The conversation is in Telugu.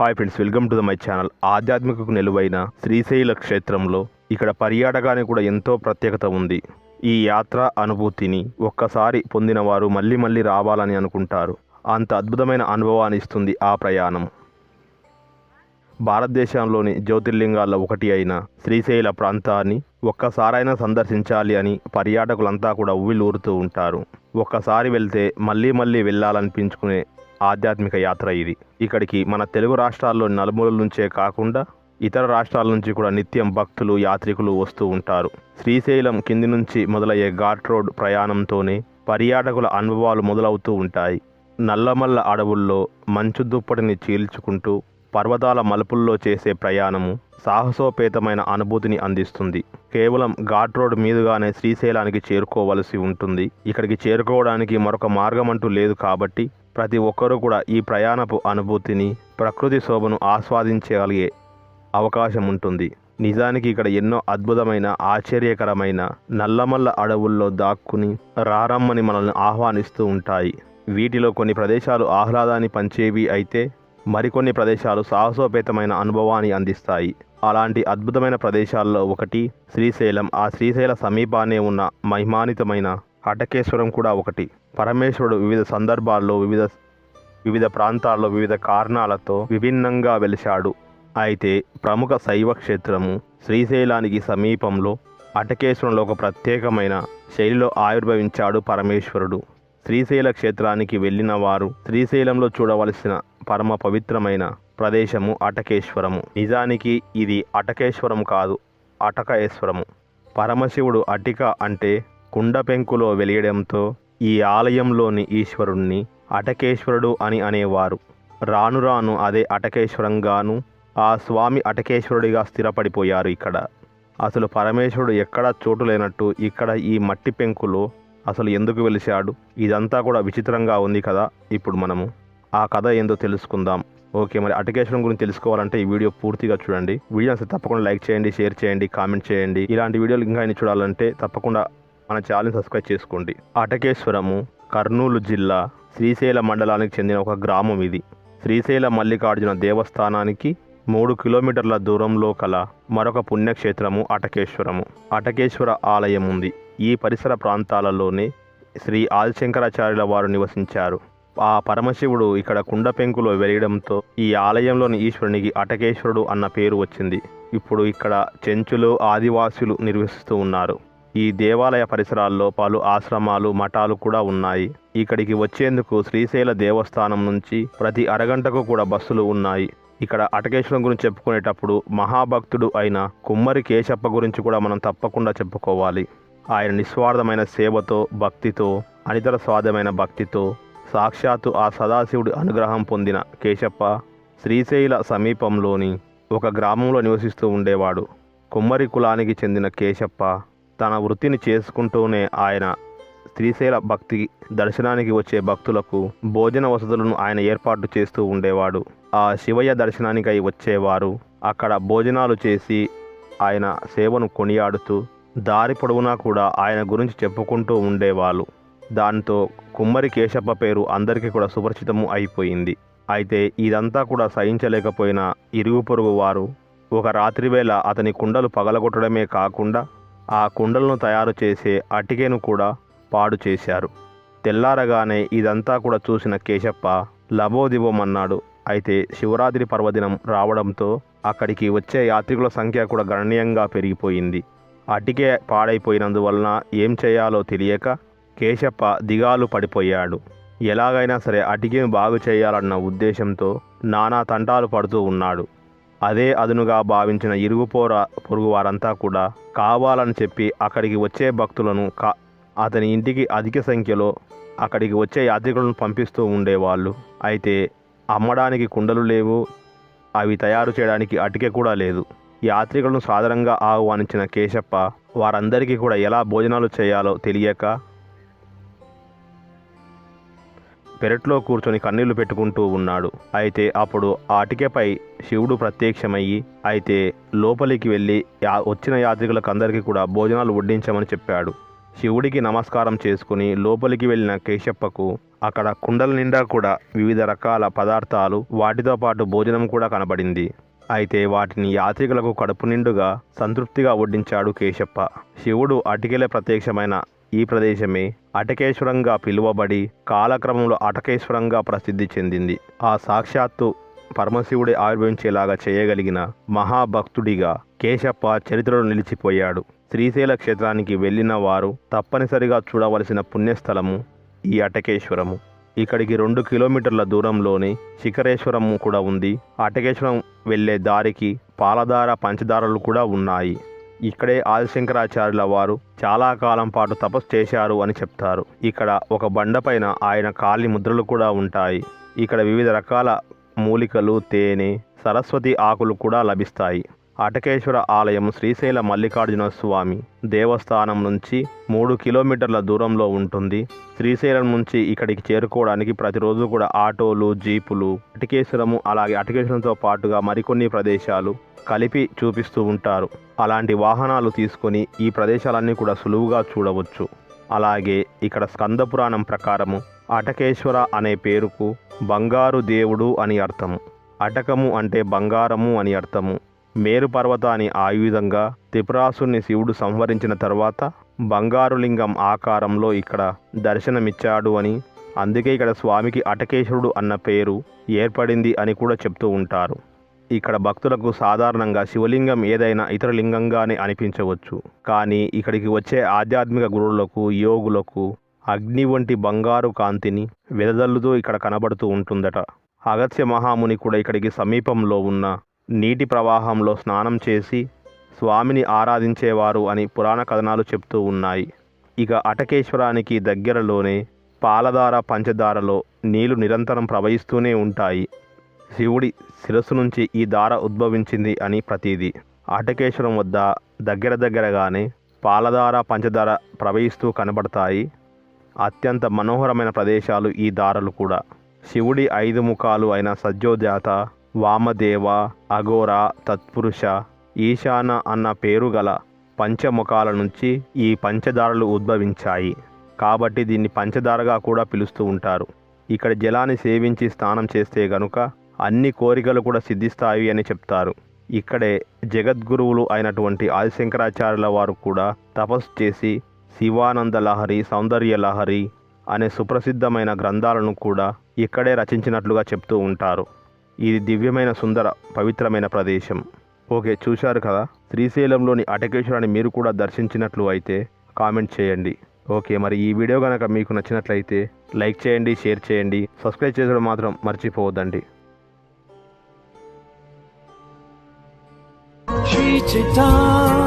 Hi friends welcome to the my channel ఆధ్యాత్మికకు నిలువైన శ్రీశైల క్షేత్రంలో ఇక్కడ పర్యాటకానికి కూడా ఎంతో ప్రత్యేకత ఉంది. ఈ యాత్ర అనుభూతిని ఒక్కసారి పొందిన వారు మళ్ళీ మళ్ళీ రావాలని అనుకుంటారు. అంత అద్భుతమైన అనుభవాన్ని ఇస్తుంది ఆ ప్రయాణం. భారతదేశంలోని జ్యోతిర్లింగాల్లో ఒకటి అయిన శ్రీశైల ప్రాంతాన్ని ఒక్కసారైనా సందర్శించాలి అని పర్యాటకులంతా కూడా ఉవ్విలూరుతూ ఉంటారు. ఒక్కసారి వెళ్తే మళ్ళీ మళ్ళీ వెళ్ళాలనిపించుకునే ఆధ్యాత్మిక యాత్ర ఇది. ఇక్కడికి మన తెలుగు రాష్ట్రాల్లో నలుమూలల నుంచే కాకుండా ఇతర రాష్ట్రాల నుంచి కూడా నిత్యం భక్తులు యాత్రికులు వస్తూ ఉంటారు. శ్రీశైలం కింది నుంచి మొదలయ్యే ఘాట్ రోడ్ ప్రయాణంతోనే పర్యాటకుల అనుభవాలు మొదలవుతూ ఉంటాయి. నల్లమల్ల అడవుల్లో మంచు దుప్పటిని చీల్చుకుంటూ పర్వతాల మలుపుల్లో చేసే ప్రయాణము సాహసోపేతమైన అనుభూతిని అందిస్తుంది. కేవలం ఘాట్ రోడ్ మీదుగానే శ్రీశైలానికి చేరుకోవలసి ఉంటుంది. ఇక్కడికి చేరుకోవడానికి మరొక మార్గం అంటూ లేదు కాబట్టి ప్రతి ఒక్కరూ కూడా ఈ ప్రయాణపు అనుభూతిని ప్రకృతి శోభను ఆస్వాదించగలిగే అవకాశం ఉంటుంది నిజానికి ఇక్కడ ఎన్నో అద్భుతమైన ఆశ్చర్యకరమైన నల్లమల్ల అడవుల్లో దాక్కుని రారమ్మని మనల్ని ఆహ్వానిస్తూ ఉంటాయి. వీటిలో కొన్ని ప్రదేశాలు ఆహ్లాదాన్ని పంచేవి అయితే మరికొన్ని ప్రదేశాలు సాహసోపేతమైన అనుభవాన్ని అందిస్తాయి. అలాంటి అద్భుతమైన ప్రదేశాల్లో ఒకటి శ్రీశైలం. ఆ శ్రీశైల సమీపానే ఉన్న మహిమానితమైన అటకేశ్వరం కూడా ఒకటి. పరమేశ్వరుడు వివిధ సందర్భాల్లో వివిధ వివిధ ప్రాంతాల్లో వివిధ కారణాలతో విభిన్నంగా వెలిశాడు. అయితే ప్రముఖ శైవ క్షేత్రము శ్రీశైలానికి సమీపంలో అటకేశ్వరంలో ఒక ప్రత్యేకమైన శైలిలో ఆవిర్భవించాడు పరమేశ్వరుడు. శ్రీశైల క్షేత్రానికి వెళ్ళిన వారు శ్రీశైలంలో చూడవలసిన పరమ పవిత్రమైన ప్రదేశము అటకేశ్వరము. నిజానికి ఇది అటకేశ్వరం కాదు అటకేశ్వరము. పరమశివుడు అటిక అంటే కుండ పెంకులో వెలియడంతో ఈ ఆలయంలోని ఈశ్వరుణ్ణి అటకేశ్వరుడు అని అనేవారు. రాను రాను అదే అటకేశ్వరంగాను ఆ స్వామి అటకేశ్వరుడిగా స్థిరపడిపోయారు ఇక్కడ. అసలు పరమేశ్వరుడు ఎక్కడా చోటు లేనట్టు ఇక్కడ ఈ మట్టి పెంకులో అసలు ఎందుకు వెలిశాడు? ఇదంతా కూడా విచిత్రంగా ఉంది కదా ఇప్పుడు మనము. ఆ కథ ఏందో తెలుసుకుందాం. ఓకే మరి అటకేశ్వరం గురించి తెలుసుకోవాలంటే ఈ వీడియో పూర్తిగా చూడండి. వీడియో అసలు తప్పకుండా లైక్ చేయండి షేర్ చేయండి కామెంట్ చేయండి. ఇలాంటి వీడియోలు ఇంకా ఎన్ని చూడాలంటే తప్పకుండా మన ఛానల్ సబ్స్క్రైబ్ చేసుకోండి. అటకేశ్వరము కర్నూలు జిల్లా శ్రీశైల మండలానికి చెందిన ఒక గ్రామం ఇది. శ్రీశైల మల్లికార్జున దేవస్థానానికి మూడు కిలోమీటర్ల దూరంలో కల మరొక పుణ్యక్షేత్రము అటకేశ్వరము. అటకేశ్వర ఆలయం ఉంది. ఈ పరిసర ప్రాంతాలలోనే శ్రీ ఆదిశంకరాచార్యుల వారు నివసించారు. ఆ పరమశివుడు ఇక్కడ కుండ పెంకులో వెలియడంతో ఈ ఆలయంలోని ఈశ్వరునికి అటకేశ్వరుడు అన్న పేరు వచ్చింది. ఇప్పుడు ఇక్కడ చెంచులు ఆదివాసులు నిర్వహిస్తూ ఉన్నారు. ఈ దేవాలయ పరిసరాల్లో పలు ఆశ్రమాలు మఠాలు కూడా ఉన్నాయి. ఇక్కడికి వచ్చేందుకు శ్రీశైల దేవస్థానం నుంచి ప్రతి అరగంటకు కూడా బస్సులు ఉన్నాయి. ఇక్కడ అటకేశ్వరం గురించి చెప్పుకునేటప్పుడు మహాభక్తుడు అయిన కుమ్మరి కేశప్ప గురించి కూడా మనం తప్పకుండా చెప్పుకోవాలి. ఆయన నిస్వార్థమైన సేవతో భక్తితో అనితర స్వాదమైన భక్తితో సాక్షాత్తు ఆ సదాశివుడి అనుగ్రహం పొందిన కేశప్ప శ్రీశైల సమీపంలోని ఒక గ్రామంలో నివసిస్తూ ఉండేవాడు. కుమ్మరి కులానికి చెందిన కేశప్ప తన వృత్తిని చేసుకుంటూనే ఆయన శ్రీశైల భక్తి దర్శనానికి వచ్చే భక్తులకు భోజన వసతులను ఆయన ఏర్పాటు చేస్తూ ఉండేవాడు. ఆ శివయ్య దర్శనానికై వచ్చేవారు. అక్కడ భోజనాలు చేసి ఆయన సేవను కొనియాడుతూ దారి పొడవునా కూడా ఆయన గురించి చెప్పుకుంటూ ఉండేవాళ్ళు. దాంతో కుమ్మరి కేశప్ప పేరు అందరికీ కూడా సుపరిచితము అయిపోయింది. అయితే ఇదంతా కూడా సహించలేకపోయిన ఇరుగు పొరుగు వారు ఒక రాత్రివేళ అతని కుండలు పగలగొట్టడమే కాకుండా ఆ కుండలను తయారు చేసే అటికెను కూడా పాడు చేశారు. తెల్లారగానే ఇదంతా కూడా చూసిన కేశప్ప లబోదిబోమన్నాడు. అయితే శివరాత్రి పర్వదినం రావడంతో అక్కడికి వచ్చే యాత్రికుల సంఖ్య కూడా గణనీయంగా పెరిగిపోయింది. అటికే పాడైపోయినందువలన ఏం చేయాలో తెలియక కేశప్ప దిగాలు పడిపోయాడు. ఎలాగైనా సరే అటికేను బాగు చేయాలన్న ఉద్దేశంతో నానా తంటాలు పడుతూ ఉన్నాడు. అదే అదునుగా భావించిన ఇరుగుపోర పొరుగు వారంతా కూడా కావాలని చెప్పి అక్కడికి వచ్చే భక్తులను కా అతని ఇంటికి అధిక సంఖ్యలో అక్కడికి వచ్చే యాత్రికులను పంపిస్తూ ఉండేవాళ్ళు. అయితే అమ్మడానికి కుండలు లేవు అవి తయారు చేయడానికి అటికె కూడా లేదు. యాత్రికులను సాధారణంగా ఆహ్వానించిన కేశప్ప వారందరికీ కూడా ఎలా భోజనాలు చేయాలో తెలియక పెరట్లో కూర్చొని కన్నీళ్ళు పెట్టుకుంటూ ఉన్నాడు. అయితే అప్పుడు ఆ అటికెపై శివుడు ప్రత్యక్షమయ్యి అయితే లోపలికి వెళ్ళి వచ్చిన యాత్రికులకు అందరికీ కూడా భోజనాలు వడ్డించమని చెప్పాడు. శివుడికి నమస్కారం చేసుకుని లోపలికి వెళ్ళిన కేశప్పకు అక్కడ కుండల నిండా కూడా వివిధ రకాల పదార్థాలు వాటితో పాటు భోజనం కూడా కనబడింది. అయితే వాటిని యాత్రికులకు కడుపు నిండుగా సంతృప్తిగా వడ్డించాడు కేశప్ప. శివుడు అటికెల ప్రత్యక్షమైన ఈ ప్రదేశమే అటకేశ్వరంగా పిలువబడి కాలక్రమంలో అటకేశ్వరంగా ప్రసిద్ధి చెందింది. ఆ సాక్షాత్తు పరమశివుడే ఆవిర్భవించేలాగా చేయగలిగిన మహాభక్తుడిగా కేశప్ప చరిత్రలో నిలిచిపోయాడు. శ్రీశైల క్షేత్రానికి వెళ్ళిన వారు తప్పనిసరిగా చూడవలసిన పుణ్యస్థలము ఈ అటకేశ్వరము. ఇక్కడికి రెండు కిలోమీటర్ల దూరంలోనే శిఖరేశ్వరము కూడా ఉంది. అటకేశ్వరం వెళ్ళే దారికి పాలధార పంచదారలు కూడా ఉన్నాయి. ఇక్కడే ఆదిశంకరాచార్యుల వారు చాలా కాలం పాటు తపస్సు చేశారు అని చెప్తారు. ఇక్కడ ఒక బండపైన ఆయన కాలి ముద్రలు కూడా ఉంటాయి. ఇక్కడ వివిధ రకాల మూలికలు తేనె సరస్వతి ఆకులు కూడా లభిస్తాయి. అటకేశ్వర ఆలయం శ్రీశైల మల్లికార్జున స్వామి దేవస్థానం నుంచి మూడు కిలోమీటర్ల దూరంలో ఉంటుంది. శ్రీశైలం నుంచి ఇక్కడికి చేరుకోవడానికి ప్రతిరోజు కూడా ఆటోలు జీపులు అటకేశ్వరము అలాగే అటకేశ్వరంతో పాటుగా మరికొన్ని ప్రదేశాలు కలిపి చూపిస్తూ ఉంటారు. అలాంటి వాహనాలు తీసుకొని ఈ ప్రదేశాలన్నీ కూడా సులువుగా చూడవచ్చు. అలాగే ఇక్కడ స్కందపురాణం ప్రకారము అటకేశ్వర అనే పేరుకు బంగారు దేవుడు అని అర్థము. అటకము అంటే బంగారము అని అర్థము. మేరు పర్వతాన్ని ఆయుధంగా త్రిపురాసుని శివుడు సంహరించిన తర్వాత బంగారు లింగం ఆకారంలో ఇక్కడ దర్శనమిచ్చాడు అని అందుకే ఇక్కడ స్వామికి అటకేశ్వరుడు అన్న పేరు ఏర్పడింది అని కూడా చెప్తూ ఉంటారు. ఇక్కడ భక్తులకు సాధారణంగా శివలింగం ఏదైనా ఇతర లింగంగానే అనిపించవచ్చు. కానీ ఇక్కడికి వచ్చే ఆధ్యాత్మిక గురువులకు యోగులకు అగ్ని వంటి బంగారు కాంతిని వెదజల్లుతూ ఇక్కడ కనబడుతూ ఉంటుందట. అగత్య మహాముని కూడా ఇక్కడికి సమీపంలో ఉన్న నీటి ప్రవాహంలో స్నానం చేసి స్వామిని ఆరాధించేవారు అని పురాణ కథనాలు చెప్తూ ఉన్నాయి. ఇక అటకేశ్వరానికి దగ్గరలోనే పాలధార పంచదారలో నీళ్ళు నిరంతరం ప్రవహిస్తూనే ఉంటాయి. శివుడి శిరస్సు నుంచి ఈ దార ఉద్భవించింది అని ప్రతీది. అటకేశ్వరం వద్ద దగ్గర దగ్గరగానే పాలధార పంచదార ప్రవహిస్తూ కనబడతాయి. అత్యంత మనోహరమైన ప్రదేశాలు ఈ దారలు కూడా. శివుడి ఐదు ముఖాలు అయిన సజ్జోజాత వామదేవ అఘోర తత్పురుష ఈశాన అన్న పేరు గల పంచముఖాల నుంచి ఈ పంచదారలు ఉద్భవించాయి. కాబట్టి దీన్ని పంచదారగా కూడా పిలుస్తూ ఉంటారు. ఇక్కడ జలాన్ని సేవించి స్నానం చేస్తే గనుక అన్ని కోరికలు కూడా సిద్ధిస్తాయి అని చెప్తారు. ఇక్కడే జగద్గురువులు అయినటువంటి ఆదిశంకరాచార్యుల వారు కూడా తపస్సు చేసి శివానంద లహరి సౌందర్య లహరి అనే సుప్రసిద్ధమైన గ్రంథాలను కూడా ఇక్కడే రచించినట్లుగా చెప్తూ ఉంటారు. ఇది దివ్యమైన సుందర పవిత్రమైన ప్రదేశం. ఓకే చూశారు కదా? శ్రీశైలంలోని అటకేశ్వరాన్ని మీరు కూడా దర్శించినట్లు అయితే కామెంట్ చేయండి. ఓకే మరి ఈ వీడియో కనుక మీకు నచ్చినట్లయితే లైక్ చేయండి షేర్ చేయండి. సబ్స్క్రైబ్ చేయడం మాత్రం మర్చిపోవద్దండి. Sri